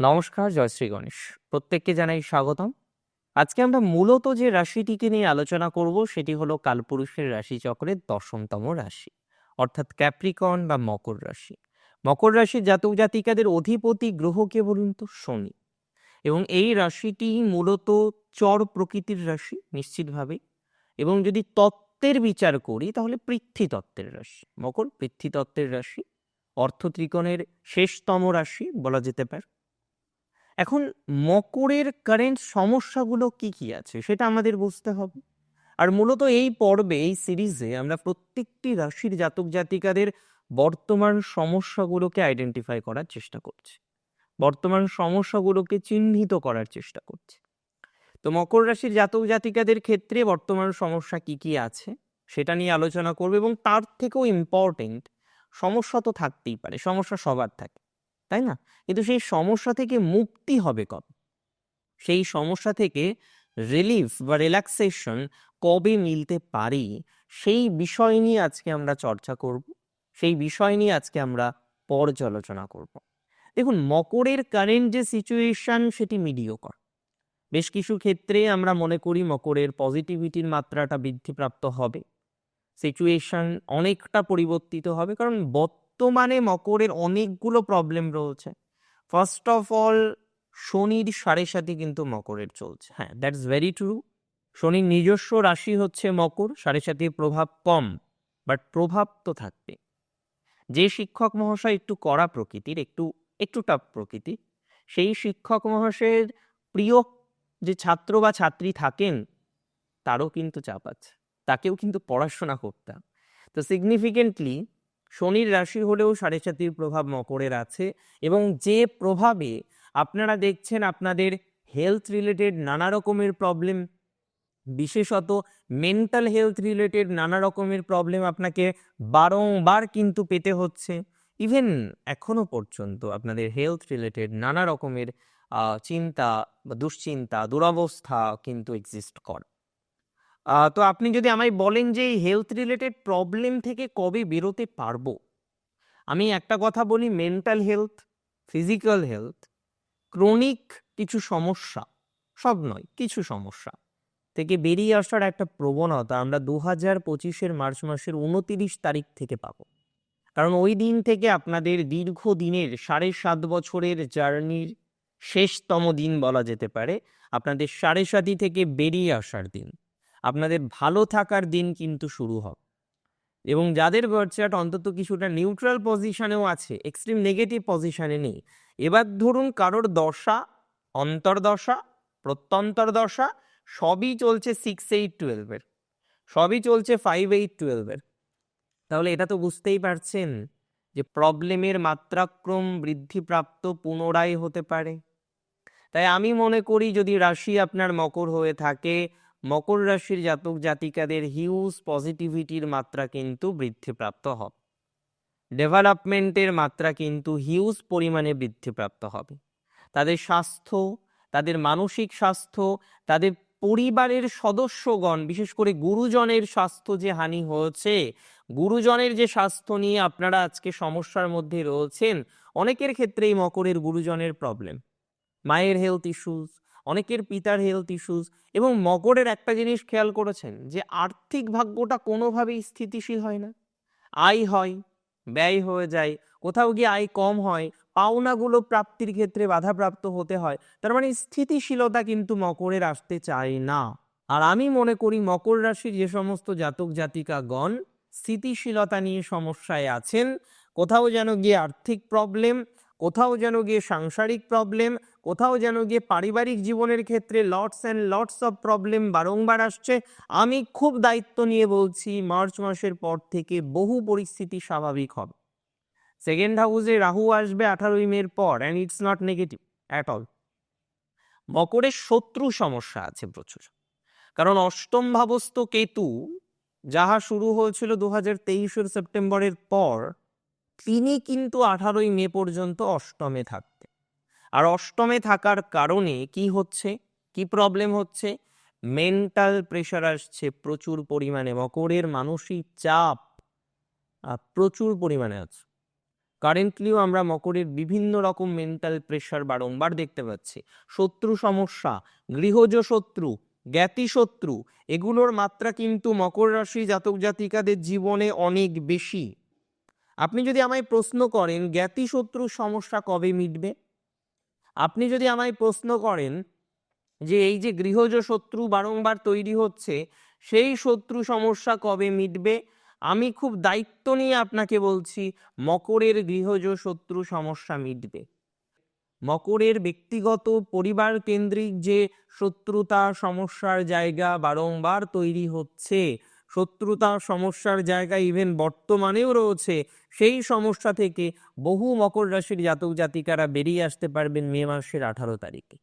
নমস্কার, জয় শ্রী গণেশ। প্রত্যেককে জানাই স্বাগতম। আজকে আমরা মূলত যে রাশিটিকে নিয়ে আলোচনা করব, সেটি হলো কালপুরুষের রাশিচক্রের দশমতম রাশি, অর্থাৎ ক্যাপ্রিকন বা মকর রাশি। মকর রাশির জাতক জাতিকাদের অধিপতি গ্রহ কে বলুন তো? শনি। এবং এই রাশিটি মূলত চর প্রকৃতির রাশি নিশ্চিতভাবে এবং যদি তত্ত্বের বিচার করি, তাহলে পৃথ্বী তত্ত্বের রাশি, মকর পৃথ্বী তত্ত্বের রাশি, অর্থ ত্রিকোণের শেষতম রাশি বলা যেতে পারে। এখন মকরের কারেন্ট সমস্যাগুলো কি কি আছে সেটা আমাদের বুঝতে হবে। আর মূলত এই পর্বে, এই সিরিজে আমরা প্রত্যেকটি রাশির জাতক জাতিকাদের বর্তমান সমস্যাগুলোকে আইডেন্টিফাই করার চেষ্টা করছি। বর্তমান সমস্যাগুলোকে চিহ্নিত করার চেষ্টা করছি। তো মকর রাশির জাতক জাতিকাদের ক্ষেত্রে বর্তমান সমস্যা কি কি আছে সেটা নিয়ে আলোচনা করবে এবং তার থেকেও ইম্পর্টেন্ট সমস্যা তো থাকতেই পারে, সমস্যা সবার থাকে। তাই না? কিন্তু সেই সমস্যা থেকে মুক্তি হবে কবে? সেই সমস্যা থেকে রিলিফ বা রিল্যাক্সেশন কবে মিলতে পারি? সেই বিষয় নিয়ে আজকে আমরা চর্চা করব। সেই বিষয় নিয়ে আজকে আমরা পর্যালোচনা করব। দেখুন, মকরের কারেন্ট যে সিচুয়েশন সেটি মিডিওকর বেশ কিছু ক্ষেত্রে আমরা মনে করি মকরের পজিটিভিটির মাত্রাটা বৃদ্ধিপ্রাপ্ত হবে। সিচুয়েশন অনেকটা পরিবর্তিত হবে কারণ বর্তমানে মকরের অনেকগুলো প্রবলেম রয়েছে। ফার্স্ট অফ অল শনির সাড়ে সাথে কিন্তু মকরের চলছে। হ্যাঁ দ্যাটস ভেরি ট্রু শনির নিজস্ব রাশি হচ্ছে মকর, সাড়ে সাথে প্রভাব কম বাট প্রভাব তো থাকবে। যে শিক্ষক মহাশয় একটু কড়া প্রকৃতির, একটু একটু টাফ প্রকৃতি, সেই শিক্ষক মহাশয়ের প্রিয় যে ছাত্র বা ছাত্রী থাকেন, তারও কিন্তু চাপ আছে। তাকেও কিন্তু পড়াশোনা করতাম তো সিগনিফিকেন্টলি শনির রাশি হলেও সাড়ে সাতির প্রভাব মকরের আছে এবং যে প্রভাবে আপনারা দেখছেন আপনাদের হেলথ রিলেটেড নানা রকমের প্রবলেম বিশেষত মেন্টাল হেলথ রিলেটেড নানা রকমের প্রবলেম আপনাকে বারংবার কিন্তু পেতে হচ্ছে। ইভেন এখনও পর্যন্ত আপনাদের হেলথ রিলেটেড নানা রকমের চিন্তা বা দুশ্চিন্তা, দুরবস্থা কিন্তু এক্সিস্ট করে তো আপনি যদি আমায় বলেন যে এই হেলথ রিলেটেড প্রবলেম থেকে কবে বেরোতে পারব? আমি একটা কথা বলি mental health physical health chronic কিছু সমস্যা, সব নয়, কিছু সমস্যা থেকে বেরিয়ে আসার একটা প্রবণতা আমরা দু হাজার পঁচিশের মার্চ মাসের উনতিরিশ তারিখ থেকে পাবো। কারণ ওই দিন থেকে আপনাদের দীর্ঘ দিনের সাড়ে সাত বছরের জার্নির শেষতম দিন বলা যেতে পারে, আপনাদের সাড়ে সাতি থেকে বেরিয়ে আসার দিন। আপনাদের ভালো থাকার দিন কিন্তু শুরু হবে। এবং যাদের বার্থচার্ট অন্তত কিছুটা নিউট্রাল পজিশনেও আছে এক্সট্রিম নেগেটিভ পজিশনে নেই, এবার ধরুন কারোর দশা, অন্তর্দশা প্রত্যন্তর দশা সবই চলছে সিক্স এইট টুয়েলভের সবই চলছে ফাইভ এইট টুয়েলভের তাহলে এটা তো বুঝতেই পারছেন যে প্রবলেমের মাত্রাক্রম বৃদ্ধিপ্রাপ্ত পুনরায় হতে পারে। তাই আমি মনে করি যদি রাশি আপনার মকর হয়ে থাকে মকর রাশির জাতক জাতিকাদের হিউজ পজিটিভিটির মাত্রা কিন্তু বৃদ্ধিপ্রাপ্ত হবে। ডেভেলপমেন্টের মাত্রা কিন্তু হিউজ পরিমাণে বৃদ্ধিপ্রাপ্ত হবে। তাদের স্বাস্থ্য, তাদের মানসিক স্বাস্থ্য, তাদের পরিবারের সদস্যগণ, বিশেষ করে গুরুজনের স্বাস্থ্য যে হানি হয়েছে, গুরুজনের যে স্বাস্থ্য নিয়ে আপনারা আজকে সমস্যার মধ্যে রয়েছেন, অনেকের ক্ষেত্রেই মকরের গুরুজনের প্রবলেম মায়ের হেলথ ইস্যুস অনেকের পিতার হেলথ ইস্যুস এবং মকরের একটা জিনিস খেয়াল করেছেন যে আর্থিক ভাগ্যটা কোনোভাবেই স্থিতিশীল হয় না। আয় হয়, ব্যয় হয়ে যায়, কোথাও গিয়ে আয় কম হয়, পাওনাগুলো প্রাপ্তির ক্ষেত্রে বাধাপ্রাপ্ত হতে হয়, তার মানে স্থিতিশীলতা কিন্তু মকরের আসতে চায় না। আর আমি মনে করি মকর রাশির যে সমস্ত জাতক জাতিকাগণ স্থিতিশীলতা নিয়ে সমস্যায় আছেন, কোথাও যেন গিয়ে আর্থিক প্রবলেম কোথাও যেন গিয়ে সাংসারিক প্রবলেম কোথাও যেন গিয়ে পারিবারিক জীবনের ক্ষেত্রে lots and lots of problem বারংবার আসছে। আমি খুব দায়িত্ব নিয়ে বলছি, মার্চ মাসের পর থেকে বহু পরিস্থিতি স্বাভাবিক হবে। সেকেন্ড হাউসে রাহু আসবে আঠারোই মের পর and it's not negative at all মকরের শত্রু সমস্যা আছে প্রচুর। কারণ অষ্টম ভাবস্থ কেতু, যাহা শুরু হয়েছিল দু হাজার তেইশের সেপ্টেম্বরের পর তিনি কিন্তু আঠারোই মে পর্যন্ত অষ্টমে থাকতেন। আর অষ্টমে থাকার কারণে কি হচ্ছে? কি প্রবলেম হচ্ছে? মেন্টাল প্রেশার আসছে প্রচুর পরিমাণে, মকরের মানসিক চাপ প্রচুর পরিমাণে আছে। কারেন্টলিও আমরা মকরের বিভিন্ন রকম মেন্টাল প্রেশার বারংবার দেখতে পাচ্ছি। শত্রু সমস্যা, গৃহজ শত্রু, জ্ঞাতি শত্রু, এগুলোর মাত্রা কিন্তু মকর রাশি জাতক জাতিকাদের জীবনে অনেক বেশি। আপনি যদি আমায় প্রশ্ন করেন জ্ঞাতি শত্রু সমস্যা কবে মিটবে? আপনি যদি আমায় প্রশ্ন করেন যে এই যে গৃহজ শত্রু বারংবার তৈরি হচ্ছে, সেই শত্রু সমস্যা কবে মিটবে? আমি খুব দায়িত্ব নিয়ে আপনাকে বলছি, মকরের গৃহজ শত্রু সমস্যা মিটবে। মকরের ব্যক্তিগত পরিবার কেন্দ্রিক যে শত্রুতা সমস্যার জায়গা বারংবার তৈরি হচ্ছে শত্রুতা সমস্যার জায়গা ইভেন বর্তমানেও রয়েছে, সেই সমস্যা থেকে বহু মকর রাশির জাতক জাতিকারা বেরিয়ে আসতে পারবেন মে মাসের আঠারো তারিখে।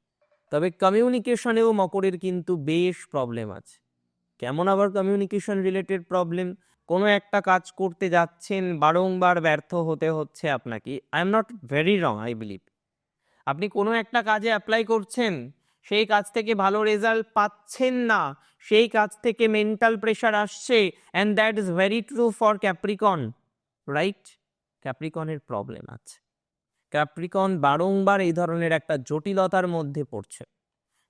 তবে কমিউনিকেশনেও মকরের কিন্তু বেশ প্রবলেম আছে। কেমন আবার কমিউনিকেশন রিলেটেড প্রবলেম কোনো একটা কাজ করতে যাচ্ছেন, বারংবার ব্যর্থ হতে হচ্ছে আপনাকে। I am not very wrong I believe আপনি কোনো একটা কাজে অ্যাপ্লাই করছেন সেই কাজ থেকে ভালো রেজাল্ট পাচ্ছেন না, সেই কাজ থেকে মেন্টাল প্রেশার আসছে and that is very true for Capricorn right ক্যাপ্রিকনের problem আছে। ক্যাপ্রিকন বারংবার এই ধরনের একটা জটিলতার মধ্যে পড়ছে।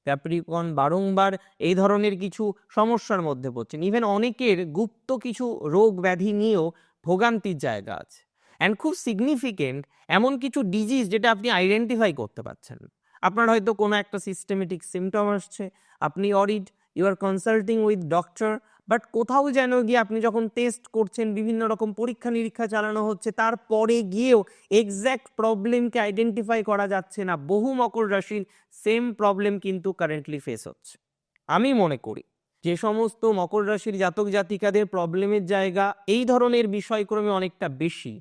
ক্যাপ্রিকন বারংবার এই ধরনের কিছু সমস্যার মধ্যে পড়ছেন। ইভেন অনেকের গুপ্ত কিছু রোগ ব্যাধি নিয়েও ভোগান্তির জায়গা আছে। অ্যান্ড খুব সিগনিফিকেন্ট এমন কিছু ডিজিজ যেটা আপনি আইডেন্টিফাই করতে পারছেন। আপনার হয়তো কোনো একটা সিস্টেমেটিক সিমটম আসছে, আপনি worried you are consulting with doctor but কোথাও যেন গিয়ে আপনি যখন টেস্ট করছেন, বিভিন্ন রকম পরীক্ষা নিরীক্ষা চালানো হচ্ছে, তারপরে গিয়েও এক্স্যাক্ট প্রবলেমকে আইডেন্টিফাই করা যাচ্ছে না, বহু মকর রাশির সেম প্রবলেম কিন্তু কারেন্টলি ফেস হচ্ছে। আমি মনে করি, যে সমস্ত মকর রাশির জাতক জাতিকাদের প্রবলেমের জায়গা এই ধরনের বিষয়ক্রমে অনেকটা বেশি,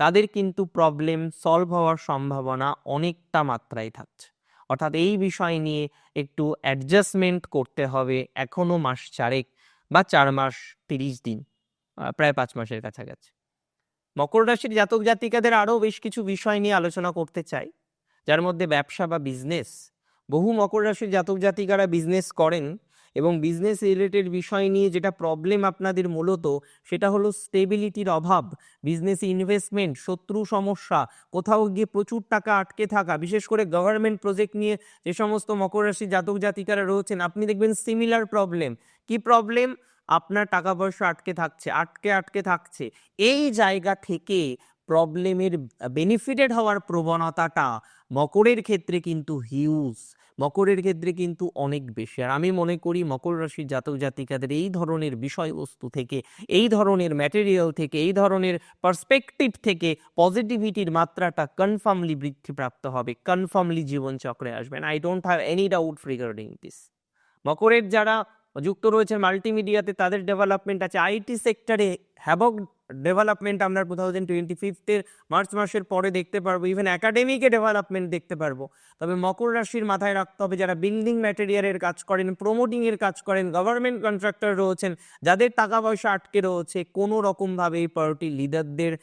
তাদের কিন্তু প্রবলেম সলভ হওয়ার সম্ভাবনা অনেকটা মাত্রায় থাকছে। অর্থাৎ এই বিষয় নিয়ে একটু অ্যাডজাস্টমেন্ট করতে হবে এখনও মাস চারেক বা চার মাস তিরিশ দিন প্রায় পাঁচ মাসের কাছাকাছি। মকর রাশির জাতক জাতিকাদের আরও বেশ কিছু বিষয় নিয়ে আলোচনা করতে চাই, যার মধ্যে ব্যবসা বা বিজনেস বহু মকর রাশির জাতক জাতিকারা বিজনেস করেন এবং বিজনেস রিলেটেড বিষয় নিয়ে যেটা প্রবলেম আপনাদের মূলত, সেটা হলো স্টেবিলিটির অভাব বিজনেস ইনভেস্টমেন্ট শত্রু সমস্যা, কোথাও গিয়ে প্রচুর টাকা আটকে থাকা, বিশেষ করে গভর্নমেন্ট প্রজেক্ট নিয়ে যে সমস্ত মকর রাশির জাতক জাতিকারা রয়েছেন, আপনি দেখবেন সিমিলার প্রবলেম কি প্রবলেম আপনার টাকা পয়সা আটকে থাকছে, আটকে আটকে থাকছে। এই জায়গা থেকে প্রবলেমের বেনিফিটেড হওয়ার প্রবণতাটা মকরের ক্ষেত্রে কিন্তু হিউজ মকরের ক্ষেত্রে কিন্তু অনেক বেশি। আর আমি মনে করি মকর রাশির জাতক জাতিকাদের এই ধরনের বিষয়বস্তু থেকে, এই ধরনের ম্যাটেরিয়াল থেকে, এই ধরনের পার্সপেক্টিভ থেকে পজিটিভিটির মাত্রাটা কনফার্মলি বৃদ্ধিপ্রাপ্ত হবে কনফার্মলি জীবনচক্রে আসবেন I don't have any doubt regarding this মকরের যারা যুক্ত রয়েছে মাল্টিমিডিয়াতে তাদের ডেভেলপমেন্ট আছে। আইটি সেক্টরে হ্যাবক ডেভেলপমেন্ট আমরা টু থাউজেন্ড টোয়েন্টি ফিফথের মার্চ মাসের পরে দেখতে পারব ইভেন একাডেমিকে ডেভেলপমেন্ট দেখতে পারব। তবে মকর রাশির মাথায় রাখতে হবে যারা বিল্ডিং ম্যাটেরিয়ালের কাজ করেন প্রমোটিংয়ের কাজ করেন গভর্নমেন্ট কন্ট্রাক্টর রয়েছেন, যাদের টাকা পয়সা আটকে রয়েছে, কোনো রকমভাবে এই পার্টি লিডারদের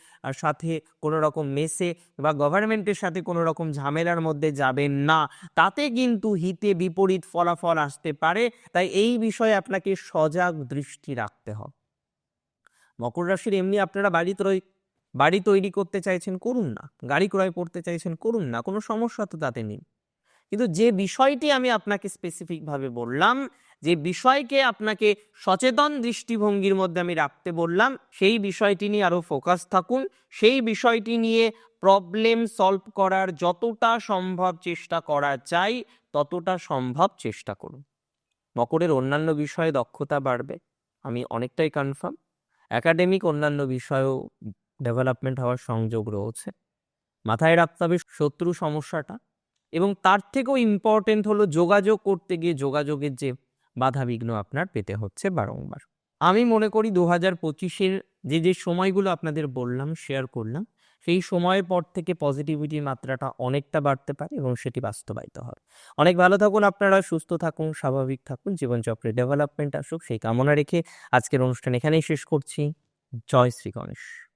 সাথে কোনো রকম মেসে বা গভর্নমেন্টের সাথে কোনো রকম ঝামেলার মধ্যে যাবেন না। তাতে কিন্তু হিতে বিপরীত ফলাফল আসতে পারে, তাই এই বিষয়ে আপনাকে সজাগ দৃষ্টি রাখতে হবে। মকর রাশির এমনি আপনারা বাড়ি তৈরি বাড়ি তৈরি করতে চাইছেন, করুন না। গাড়ি ক্রয় করতে চাইছেন, করুন না। কোনো সমস্যা তো তাতে নেই। কিন্তু যে বিষয়টি আমি আপনাকে স্পেসিফিকভাবে বললাম, যে বিষয়কে আপনাকে সচেতন দৃষ্টিভঙ্গির মধ্যে আমি রাখতে বললাম, সেই বিষয়টি নিয়ে আরও ফোকাস থাকুন। সেই বিষয়টি নিয়ে প্রবলেম সলভ করার যতটা সম্ভব চেষ্টা করা যায়, ততটা সম্ভব চেষ্টা করুন। মকরের অন্যান্য বিষয়ে দক্ষতা বাড়বে, আমি অনেকটাই কনফার্ম একাডেমিক অন্যান্য বিষয়েও ডেভেলপমেন্ট হওয়ার সংযোগ রয়েছে। মাথায় রাখতে হবে শত্রু সমস্যাটা এবং তার থেকেও ইম্পর্টেন্ট হলো যোগাযোগ করতে গিয়ে যোগাযোগের যে বাধাবিঘ্ন আপনার পেতে হচ্ছে বারংবার। আমি মনে করি দু হাজার পঁচিশের যে যে সময়গুলো আপনাদের বললাম শেয়ার করলাম সেই সময়ের পর থেকে পজিটিভিটির মাত্রাটা অনেকটা বাড়তে পারে এবং সেটি বাস্তবায়িত হবে। অনেক ভালো থাকুন আপনারা, সুস্থ থাকুন, স্বাভাবিক থাকুন, জীবনচক্রে ডেভেলপমেন্ট আসুক, সেই কামনা রেখে আজকের অনুষ্ঠান এখানেই শেষ করছি। জয় শ্রী গণেশ।